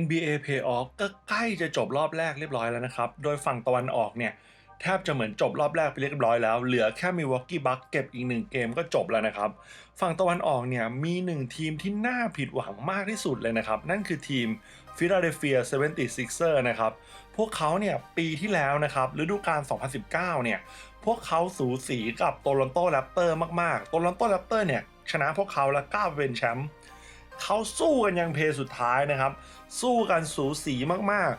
NBA Playoff ก็ใกล้จะจบรอบแรกเรียบร้อยแล้วนะครับ โดยฝั่งตะวันออกเนี่ย แทบจะเหมือนจบรอบแรกไปเรียบร้อยแล้ว เหลือแค่มีวอกกี้บัคเก็บอีกหนึ่งเกมก็จบแล้วนะครับ ฝั่งตะวันออกเนี่ย มีหนึ่งทีมที่น่าผิดหวังมากที่สุดเลยนะครับ นั่นคือทีม Philadelphia 76er นะครับ พวกเขาเนี่ย ปีที่แล้วนะครับฤดูกาล 2019 เนี่ย พวกเขาสูสีกับโตลอนโตแรปเตอร์มากๆ โตลอนโตแรปเตอร์เนี่ยชนะพวกเขาแล้วก้าวเป็นแชมป์ เขาสู้กันยังเพย์สุดท้ายนะครับ สู้กันสูสีมาก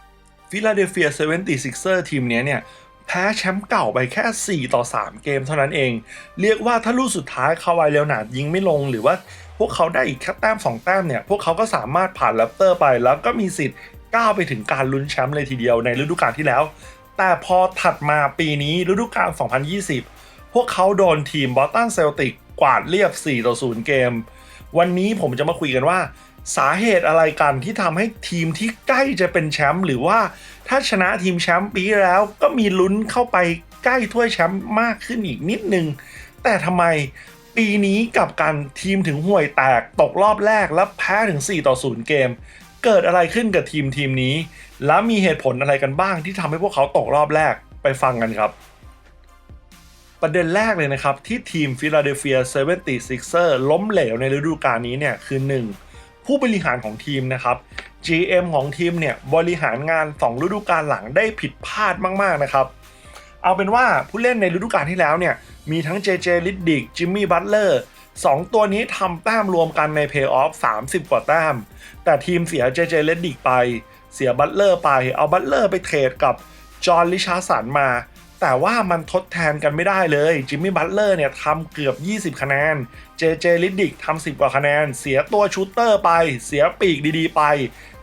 ๆฟิลาเดลเฟีย76 er ทีมเนี้ยเนี่ยแพ้แชมป์เก่าไปแค่ 4 ต่อ 3 เกมเท่านั้นเอง เรียกว่าถ้าลูกสุดท้ายคาวายเลโอนาดยิงไม่ลงหรือว่าพวกเขาได้อีกแค่แต้ม 2 แต้มเนี่ย พวกเขาก็สามารถผ่านแรปเตอร์ไป แล้วก็มีสิทธิ์ก้าวไปถึงการลุ้นแชมป์เลยทีเดียวในฤดูกาลที่แล้ว แต่พอถัดมาปีนี้ฤดูกาล 2020 พวกเขาโดนทีมบอสตันเซลติกกวาดเรียบ 4 ต่อ 0 เกม วันนี้ผมจะมาคุยกันว่า สาเหตุอะไรกันที่ทำให้ทีมที่ใกล้จะเป็นแชมป์หรือว่าถ้าชนะทีมแชมป์ปีแล้วก็มีลุ้นเข้าไปใกล้ถ้วยแชมป์มากขึ้นอีกนิดนึง แต่ทำไมปีนี้กับกันทีมถึงห่วยแตกตกรอบแรกแล้วแพ้ถึง 4 ต่อ 0 เกม เกิดอะไรขึ้นกับทีมทีมนี้ แล้วมีเหตุผลอะไรกันบ้างที่ทำให้พวกเขาตกรอบแรกไปฟังกันครับ ประเด็นแรกเลยนะครับ ที่ทีมฟิลาเดลเฟีย 76er ล้มเหลวในฤดูกาลนี้เนี่ยคือ 1. ผู้บริหารของทีมนะครับ GM ของทีมเนี่ยบริหารงาน 2 ฤดูกาลหลังได้ผิดพลาดมากๆนะครับ เอาเป็นว่าผู้เล่นในฤดูกาลที่แล้วเนี่ยมีทั้ง JJ ลิดดิกจิมมี่บัตเลอร์สองตัวนี้ทำแต้มรวมกันในเพย์ออฟ30 กว่าแต้ม แต่ทีมเสีย JJ ลิดดิกไป เสียบัตเลอร์ไป เอาบัตเลอร์ไปเทรดกับจอห์นลิชาสันมา แต่ว่ามันทดแทนกันไม่ได้เลยจิมมี่บัตเลอร์เนี่ยทำเกือบ 20 คะแนนเจเจลิดดิกทำ10 กว่าคะแนน เสียตัวชูตเตอร์ไป เสียปีกดีๆไป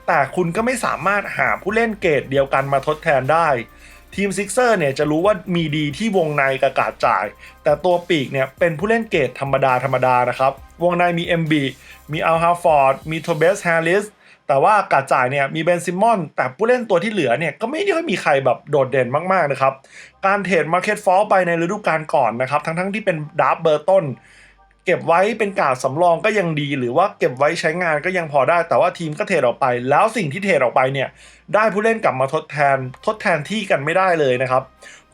แต่คุณก็ไม่สามารถหาผู้เล่นเกรดเดียวกันมาทดแทนได้ทีมซิกเซอร์เนี่ยจะรู้ว่ามีดีที่วงในกับกาดจ่าย แต่ตัวปีกเนี่ยเป็นผู้เล่นเกรดธรรมดาธรรมดานะครับ วงในมี MB มีอัลฮาฟอร์ด มีโทเบสแฮร์ริส แต่ว่ากาดจ่ายเนี่ยมีเบนซิมอน แต่ผู้เล่นตัวที่เหลือเนี่ยก็ไม่ได้ค่อยมีใครแบบโดดเด่นมากๆนะครับ การเทรดมาร์เก็ตฟอลไปในฤดูกาลก่อนนะครับ ทั้งๆที่เป็นดาร์เบอร์ต้น เก็บไว้เป็นกาดสำรองก็ยังดี หรือว่าเก็บไว้ใช้งานก็ยังพอได้ แต่ว่าทีมก็เทรดออกไป แล้วสิ่งที่เทรดออกไปเนี่ยได้ผู้เล่นกลับมาทดแทนทดแทนที่กันไม่ได้เลยนะครับ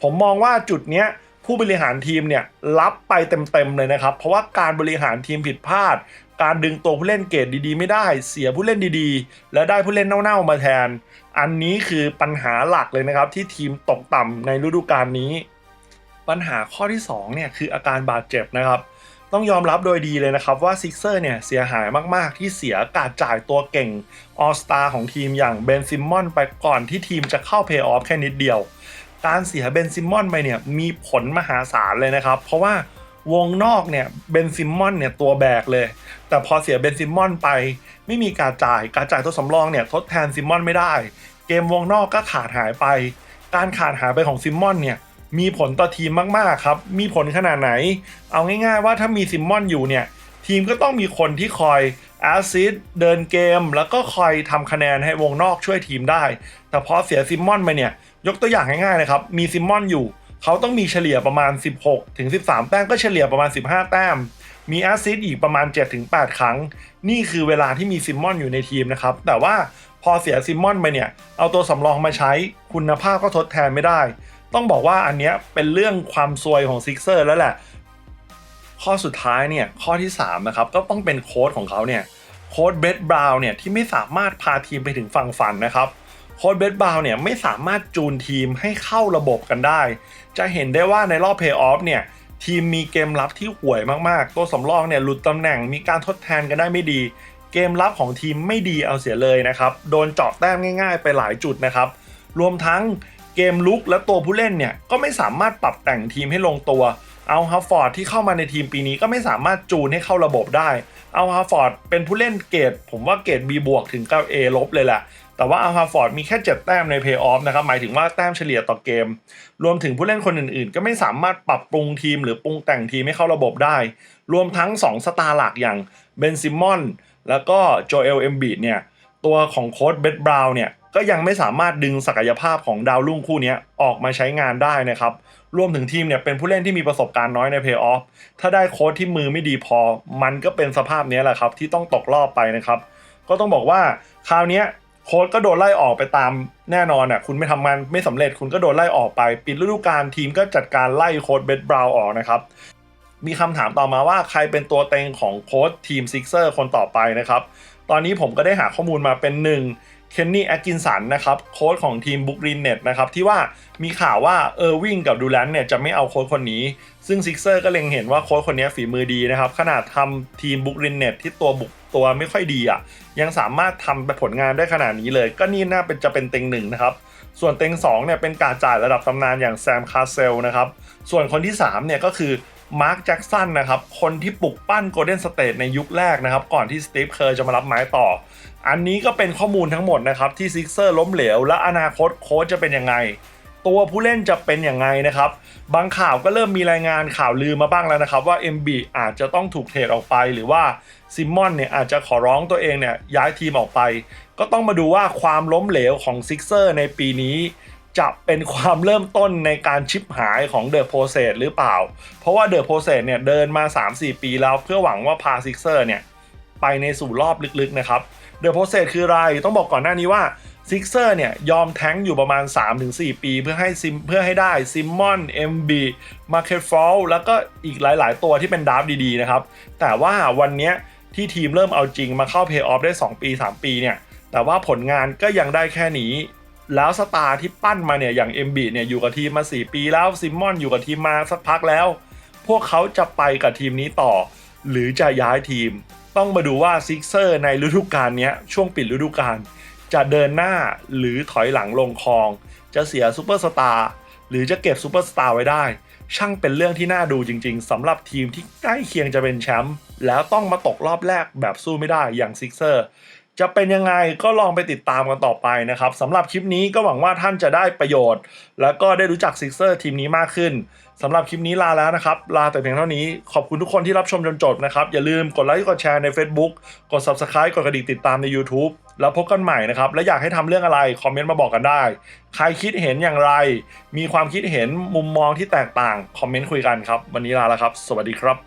ผมมองว่าจุดเนี้ยผู้บริหารทีมเนี่ยรับไปเต็มๆเลยนะครับ เพราะว่าการบริหารทีมผิดพลาด การดึงตัวผู้เล่นเกรดดีๆ ไม่ได้เสียผู้เล่นดีๆ และได้ผู้เล่นเน่าๆมาแทน อันนี้คือปัญหาหลักเลยนะครับ ที่ทีมตกต่ำในฤดูกาลนี้ ปัญหาข้อที่2เนี่ยคืออาการบาดเจ็บนะครับ ต้องยอมรับโดยดีเลยนะครับว่าซิกเซอร์เนี่ยเสียหายมากๆ ที่เสียการจ่ายตัวเก่งออสตาของทีมอย่างเบนซิมมอนไปก่อนที่ทีมจะเข้าเพย์ออฟแค่นิดเดียว การเสียเบนซิมมอนไปเนี่ยมีผลมหาศาลเลยนะครับ เพราะว่า วงนอกเนี่ยเบนซิมมอนเนี่ยตัวแบกเลย แต่พอเสียเบนซิมมอนไป ไม่มีการจ่ายการจ่ายตัวสำรองเนี่ยทดแทนซิมมอนไม่ได้ เกมวงนอกก็ขาดหายไป การขาดหายไปของซิมมอนเนี่ยมีผลต่อทีมมากๆครับ มีผลขนาดไหน เอาง่ายๆว่าถ้ามีซิมมอนอยู่เนี่ย ทีมก็ต้องมีคนที่คอยแอซซิดเดินเกม แล้วก็คอยทำคะแนนให้วงนอกช่วยทีมได้ แต่พอเสียซิมมอนไปเนี่ย ยกตัวอย่างง่ายๆนะครับ มีซิมมอนอยู่ เขาต้องมีเฉลี่ยประมาณ 16 ถึง 13 แต้มก็เฉลี่ยประมาณ 15 แต้ม มีแอซซิดอีกประมาณ 7 ถึง 8 ครั้ง นี่คือเวลาที่มีซิมมอนอยู่ในทีมนะครับ แต่ว่าพอเสียซิมมอนไปเนี่ย เอาตัวสำรองมาใช้คุณภาพก็ทดแทนไม่ได้ ต้องบอกว่าอันเนี้ยเป็นเรื่องความซวยของซิกเซอร์แล้วแหละ ข้อสุดท้ายเนี่ยข้อที่3นะครับก็ต้องเป็นโค้ดของเขาเนี่ยโค้ดเบดบราวน์เนี่ยที่ไม่สามารถพาทีมไปถึงฝั่งฝันนะครับ โค้ดเบดบาวเนี่ยไม่สามารถจูนทีมให้เข้าระบบกันได้ จะเห็นได้ว่าในรอบเพย์ออฟเนี่ยทีมมีเกมรับที่ห่วยมากๆ ตัวสำรองเนี่ยหลุดตำแหน่งมีการทดแทนกันได้ไม่ดี เกมรับของทีมไม่ดีเอาเสียเลยนะครับ โดนเจาะแต้มง่ายๆ ไปหลายจุดนะครับ รวมทั้งเกมลุกและตัวผู้เล่นเนี่ยก็ไม่สามารถปรับแต่งทีมให้ลงตัว เอาฮาฟอร์ดที่เข้ามาในทีมปีนี้ก็ไม่สามารถจูนให้เข้าระบบได้ เอาฮาฟอร์ดเป็นผู้เล่นเกรดผมว่าเกรด B บวกถึงกับ A ลบเลยแหละ แต่ว่าเอาฮาฟอร์ดมีแค่ 7 แต้มในเพย์ออฟนะครับหมายถึงว่าแต้มเฉลี่ยต่อเกม รวมถึงผู้เล่นคนอื่นๆ ก็ไม่สามารถปรับปรุงทีมหรือปรุงแต่งทีมให้เข้าระบบได้ รวมทั้ง 2 สตาร์หลักอย่างเบนซิมอนแล้วก็โจเอลเอมบีดเนี่ยตัวของโค้ดเบดบราวน์เนี่ยก็ยังไม่สามารถดึงศักยภาพของดาวรุ่งคู่นี้ออกมาใช้งานได้นะครับ รวมถึงทีมเนี่ยเป็นผู้เล่นที่มีประสบการณ์น้อยในเพย์ออฟ ถ้าได้โค้ชที่มือไม่ดีพอ มันก็เป็นสภาพนี้แหละครับ ที่ต้องตกรอบไปนะครับ ก็ต้องบอกว่าคราวนี้ โค้ดก็โดนไล่ออกไปตามแน่นอนอะคุณไม่ทำงานไม่สำเร็จคุณก็โดนไล่ออกไป ปิดฤดูกาลทีมก็จัดการไล่โค้ดเบดบราวน์ออกนะครับ มีคำถามต่อมาว่าใครเป็นตัวเต็งของโค้ดทีมซิกเซอร์คนต่อไปนะครับ ตอนนี้ผมก็ได้หาข้อมูลมาเป็นหนึ่ง เคนนี่แอคกินสันนะครับโค้ชของทีมบุกรินเน็ตนะครับที่ว่ามีข่าวว่าเออร์วิงกับดูแลนเนี่ยจะไม่เอาโค้ชคนนี้ ซึ่งซิกเซอร์ก็เล็งเห็นว่าโค้ชคนนี้ฝีมือดีนะครับ ขนาดทำทีมบุกรินเน็ตที่ตัวบุกตัวไม่ค่อยดีอะยังสามารถทำผลงานได้ขนาดนี้เลย ก็นี่น่าเป็นจะเป็นเต็งหนึ่งนะครับส่วนเต็ง2เนี่ยเป็นการจ่ายระดับตำนานอย่างแซมคาเซลนะครับส่วนคนที่3เนี่ยก็คือ มาร์คแจ็กสันนะครับ คนที่ปลุกปั้นโกลเด้นสเตทในยุคแรกนะครับ ก่อนที่สตีฟเคอร์จะมารับไม้ต่อ อันนี้ก็เป็นข้อมูลทั้งหมดนะครับ ที่ซิกเซอร์ล้มเหลว และอนาคตโค้ชจะเป็นยังไง ตัวผู้เล่นจะเป็นยังไงนะครับ บางข่าวก็เริ่มมีรายงานข่าวลือมาบ้างแล้วนะครับ ว่า MB อาจจะต้องถูกเทรดออกไปหรือว่าซิมมอนเนี่ยอาจจะขอร้องตัวเองเนี่ยย้ายทีมออกไป ก็ต้องมาดูว่าความล้มเหลวของซิกเซอร์ในปีนี้ จะเป็นความเริ่มต้นในการชิปหายของเดอะโ c เซสหรือเปล่า เพราะว่าเดอะโ c เซสเนี่ยเดินมา 3-4 ปีแล้วเพื่อหวังว่าพาซิกเซอร์เนี่ยไปในสู่รอบลึกๆนะครับเดอะโ c เซสคืออะไรต้องบอกก่อนหน้านี้ว่าซิกเซอร์เนี่ยยอมแท้งอยู่ประมาณ 3-4 ปี เพื่อให้ซิมเพื่อให้ได้ซิมมอนเอ็มบีมาร์เก็ตฟอลแล้วก็อีกหลาย ๆ ตัวที่เป็นดราฟต์ดีๆนะครับ แต่ว่าวันนี้ที่ทีมเริ่มเอาจริงมาเข้าเพย์ออฟได้ 2 ปี 3 ปีเนี่ยแต่ว่าผลงานก็ยังได้แค่นี้ แล้วสตาร์ที่ปั้นมาเนี่ยอย่างเอ็มบีเนี่ยอยู่กับทีมมา 4 ปีแล้วซิมมอนอยู่กับทีมมาสักพักแล้ว พวกเขาจะไปกับทีมนี้ต่อ หรือจะย้ายทีม ต้องมาดูว่าซิกเซอร์ในฤดูกาลนี้ช่วงปิดฤดูกาลจะเดินหน้าหรือถอยหลังลงคลอง จะเสียซูเปอร์สตาร์หรือจะเก็บซูเปอร์สตาร์ไว้ได้ ช่างเป็นเรื่องที่น่าดูจริง ๆสำหรับทีมที่ใกล้เคียงจะเป็นแชมป์แล้วต้องมาตกรอบแรกแบบสู้ไม่ได้อย่างซิกเซอร์ จะเป็นยังไงก็ลองไปติดตามกันต่อไปนะครับสำหรับคลิปนี้ก็หวังว่าท่านจะได้ประโยชน์ แล้วก็ได้รู้จักซิกเซอร์ทีมนี้มากขึ้นสำหรับคลิปนี้ลาแล้วนะครับ ลาแต่เพียงเท่านี้ขอบคุณทุกคนที่รับชมจนจบนะครับ อย่าลืมกดไลค์กดแชร์ใน Facebook กด Subscribe กดกระดิ่งติดตามใน YouTube แล้วพบกันใหม่นะครับ และอยากให้ทำเรื่องอะไร คอมเมนต์มาบอกกันได้ ใครคิดเห็นอย่างไร มีความคิดเห็นมุมมองที่แตกต่างคอมเมนต์คุยกันครับวันนี้ลาแล้วครับ สวัสดีครับ